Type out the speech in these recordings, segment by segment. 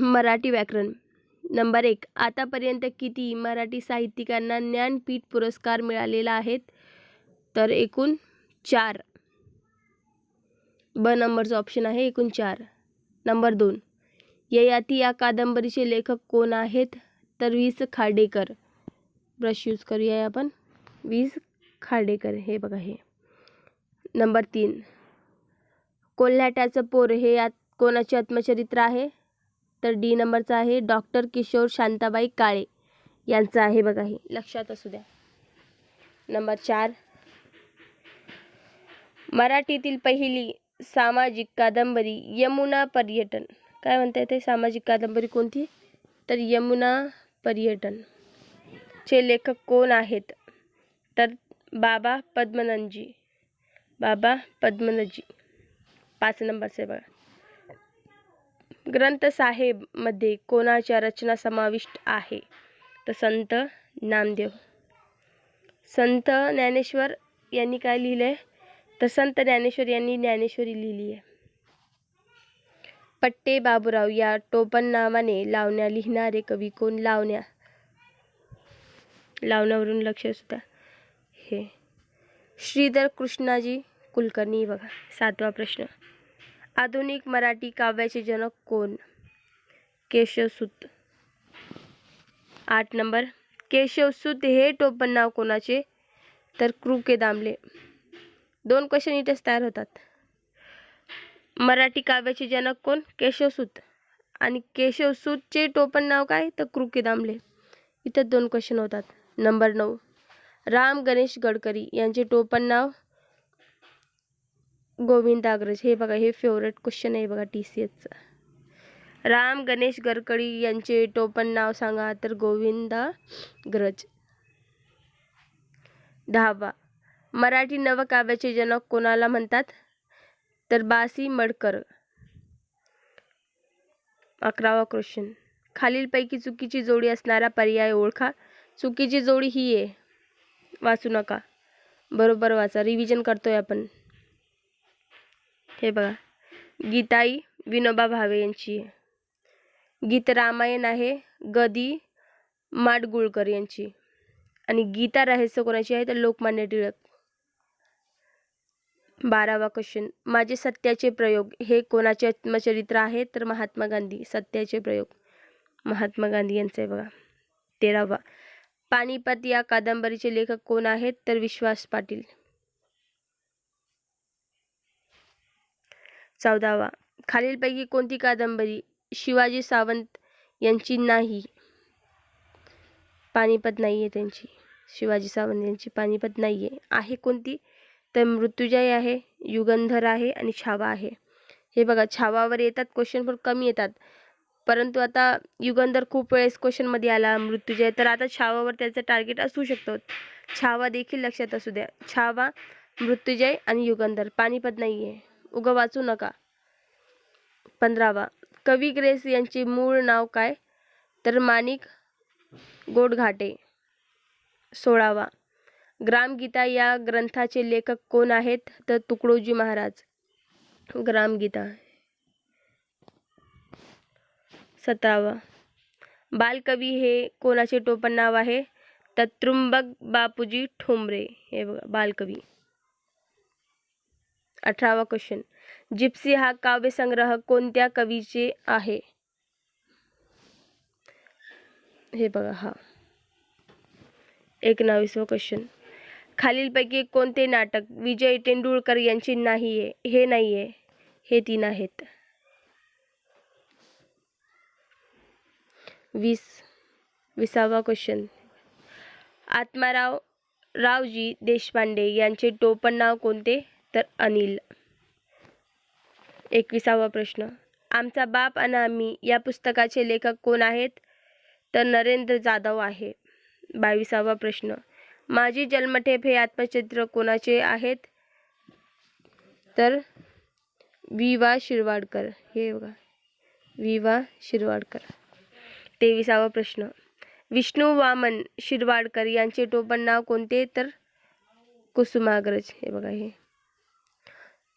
मराठी व्याकरण. नंबर एक आतापर्यंत किती मराठी साहित्यिकांना ज्ञानपीठ पुरस्कार मिळालेला आहेत? तर एकूण चार. ब नंबरचं ऑप्शन आहे एकूण चार. नंबर दोन ययाती या कादंबरीचे लेखक कोण आहेत? तर वीस खाडेकर ब्रश यूज करूया आपण. वीस खाडेकर हे बघा हे. नंबर तीन कोल्हाट्याचं पोर हे यात कोणाचे आत्मचरित्र आहे? तर डी नंबरचं आहे डॉक्टर किशोर शांताबाई काळे. यांचं आहे बघा हे. लक्षात असू द्या. नंबर चार. मराठीतील पहिली सामाजिक कादंबरी यमुना पर्यटन. काय म्हणता येते सामाजिक कादंबरी कोणती? तर यमुना पर्यटन. चे लेखक कोण आहेत? तर बाबा पद्मनंदजी. बाबा पद्मनजी पाच नंबरचे बघा. ग्रंथसाहेबमध्ये कोणाच्या रचना समाविष्ट आहे? तर संत नामदेव. संत ज्ञानेश्वर यांनी काय लिहिलं आहे तर संत ज्ञानेश्वर यांनी ज्ञानेश्वरी लिहिली आहे पट्टे बाबूराव या टोपण नावाने लावण्या लिहिणारे कवी कोण? लावण्या. लावण्यावरून लक्ष सुद्धा. हे. श्रीधर कृष्णाजी कुलकर्णी बघा सातवा प्रश्न. आधुनिक मराठी काव्याचे जनक कोण? केशवसूत आठ नंबर. केशवसूत हे टोपण नाव कोणाचे? तर कृके दामले. दोन क्वेश्चन इथेच तयार होतात. मराठी काव्याचे जनक कोण? केशवसूत आणि केशवसूतचे टोपण नाव काय? तर कृके दामले. इथं दोन क्वेश्चन होतात. नंबर नऊ. राम गणेश गडकरी यांचे टोपण नाव गोविंदाग्रज हे बघा हे फेवरेट क्वेश्चन आहे बघा टी सी एचचं राम गणेश गडकरी यांचे टोपण नाव सांगा तर गोविंदाग्रज दहावा मराठी नवकाव्याचे जनक कोणाला म्हणतात? तर बासी मडकर. अकरावा क्वेश्चन खालीलपैकी चुकीची जोडी असणारा पर्याय ओळखा. चुकीची जोडी ही आहे. वाचू नका. बरोबर वाचा. रिव्हिजन करतोय आपण. हे बघा. गीताई विनोबा भावे यांची. आहे गीत रामायण आहे गदी माडगुळकर यांची. आणि गीता रहस्य कोणाची आहे? तर लोकमान्य टिळक. बारावा क्वेश्चन माझे सत्याचे प्रयोग हे कोणाचे आत्मचरित्र आहे? तर महात्मा गांधी सत्याचे प्रयोग. महात्मा गांधी यांचं आहे बघा. तेरावा. पानिपत या कादंबरीचे लेखक कोण आहेत? तर विश्वास पाटील. चौदावा. खालीलपैकी कोणती कादंबरी शिवाजी सावंत यांची नाही? पानिपत नाही आहे त्यांची. शिवाजी सावंत यांची पानिपत नाही आहे आहे कोणती? तर मृत्युजय आहे युगंधर आहे आणि छावा आहे. हे बघा छावावर येतात क्वेश्चन पण कमी येतात. परंतु आता युगंधर खूप वेळेस क्वेश्चनमध्ये आला मृत्युजय. तर आता छावावर त्याचं टार्गेट असू शकतो. छावा देखील लक्षात असू द्या. छावा मृत्युजय आणि युगंधर. पानिपत नाही आहे उगं वाचू नका. पंधरावा. कवी ग्रेस यांचे मूळ नाव काय? तर माणिक गोडघाटे. सोळावा. ग्रामगीता या ग्रंथाचे लेखक कोण आहेत? तर तुकडोजी महाराज. ग्रामगीता. सतरावा. बालकवी हे कोणाचे टोपण नाव आहे? तर त्रुंबक बापूजी ठोंबरे. हे बघा बालकवी. अठरावा क्वेश्चन जिप्सी हा काव्यसंग्रह कोणत्या कवीचे आहे? हे बघा हा. एकोणावीसवा क्वेश्चन खालीलपैकी कोणते नाटक विजय तेंडुलकर यांची नाही आहे हे नाही आहे हे तीन आहेत. वीस विसावा क्वेश्चन आत्माराव रावजी देशपांडे यांचे टोपण नाव कोणते? तर अनिल. एकविसावा प्रश्न. आमचा बाप आणि आम्ही या पुस्तकाचे लेखक कोण आहेत? तर नरेंद्र जाधव आहे. बावीसावा प्रश्न. माझी जन्मठेप हे आत्मचित्र कोणाचे आहेत? तर वि वा शिरवाडकर. हे बघा. वि वा शिरवाडकर. तेविसावा प्रश्न. विष्णू वामन शिरवाडकर यांचे टोपण नाव कोणते? तर कुसुमाग्रज. हे बघा हे.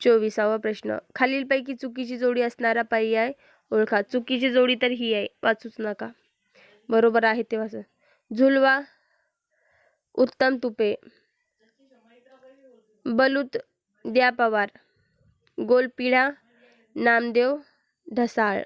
चोवीसावा प्रश्न. खालीलपैकी चुकीची जोडी असणारा पर्याय ओळखा. चुकीची जोडी तर ही आहे. वाचूच नका. बरोबर आहे ते वाचा झुलवा उत्तम तुपे. बलूत द्या पवार. गोलपिढा नामदेव ढसाळ.